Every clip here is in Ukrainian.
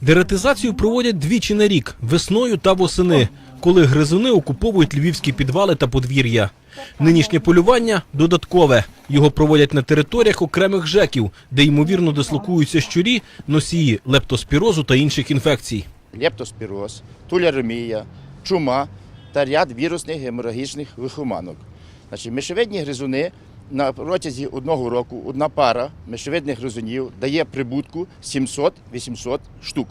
Дератизацію проводять двічі на рік весною та восени, коли гризуни окуповують львівські підвали та подвір'я. Нинішнє полювання додаткове. Його проводять на територіях окремих жеків, де ймовірно дислокуються щурі, носії лептоспірозу та інших інфекцій. лептоспіроз, туляремія, чума та ряд вірусних геморагічних лихоманок. Значить, мишевидні гризуни на протязі одного року одна пара мишевидних гризунів дає прибутку 700-800 штук.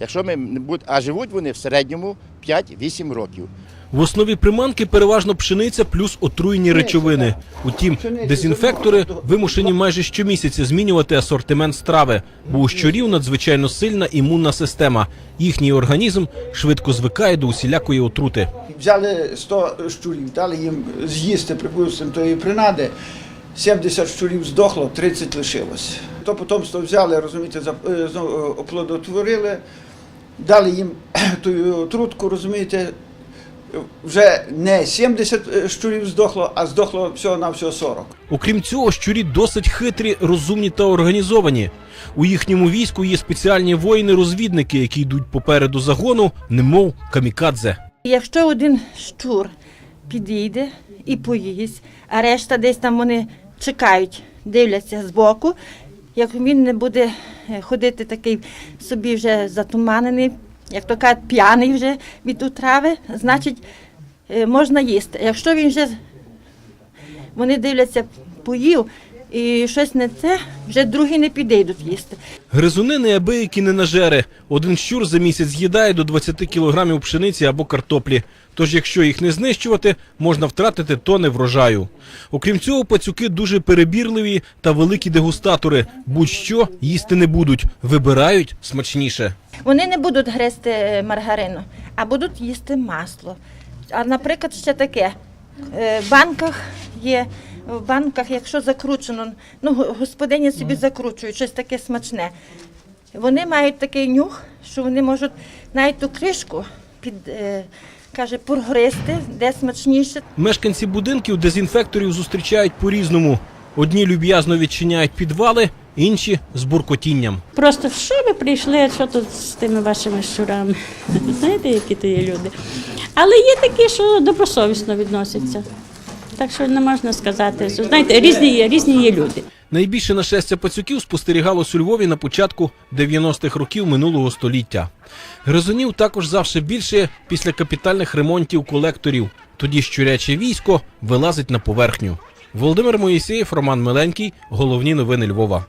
Якщо ми не будь... А живуть вони в середньому 5-8 років. В основі приманки переважно пшениця плюс отруєні речовини. Утім, дезінфектори вимушені майже щомісяця змінювати асортимент страви, бо у щурів надзвичайно сильна імунна система. Їхній організм швидко звикає до усілякої отрути. Взяли 100 щурів, дали їм з'їсти, припустимо, тої принади. 70 щурів здохло, 30 лишилось. То потомство взяли, розумієте, е, е, оплодотворили, дали їм ту трутку, розумієте, вже не 70 щурів здохло, а здохло всього-навсього 40. Окрім цього, щурі досить хитрі, розумні та організовані. У їхньому війську є спеціальні воїни-розвідники, які йдуть попереду загону, немов камікадзе. Якщо один щур підійде і поїсть, а решта десь там вони чекають, дивляться збоку, як він не буде е, ходити такий собі вже затуманений, як то кажуть, п'яний вже від утрави, значить можна їсти. Якщо він вже вони дивляться, поїв і щось не це, вже другі не підійдуть їсти. Гризуни неабиякі не нажери. Один щур за місяць з'їдає до 20 кілограмів пшениці або картоплі. Тож, якщо їх не знищувати, можна втратити тони врожаю. Окрім цього, пацюки дуже перебірливі та великі дегустатори. Будь-що їсти не будуть, вибирають смачніше. Вони не будуть гризти е, маргарину, а будуть їсти масло. А наприклад, ще таке. е, В банках є, в банках, якщо закручено, ну господині собі закручують щось таке смачне. Вони мають такий нюх, що вони можуть навіть ту кришку під, е, каже, прогризти, де смачніше. Мешканці будинків дезінфекторів зустрічають по-різному. Одні люб'язно відчиняють підвали, інші з буркотінням. Просто що ви прийшли, що тут з тими вашими щурами? Знаєте, які то є люди. Але є такі, що добросовісно відносяться. Так що не можна сказати. що, Знаєте, різні є, різні є люди. Найбільше нашестя пацюків спостерігалось у Львові на початку 90-х років минулого століття. Гризунів також завше більше після капітальних ремонтів колекторів. Тоді щуряче військо вилазить на поверхню. Володимир Моїсеєв, Роман Миленький. Головні новини Львова.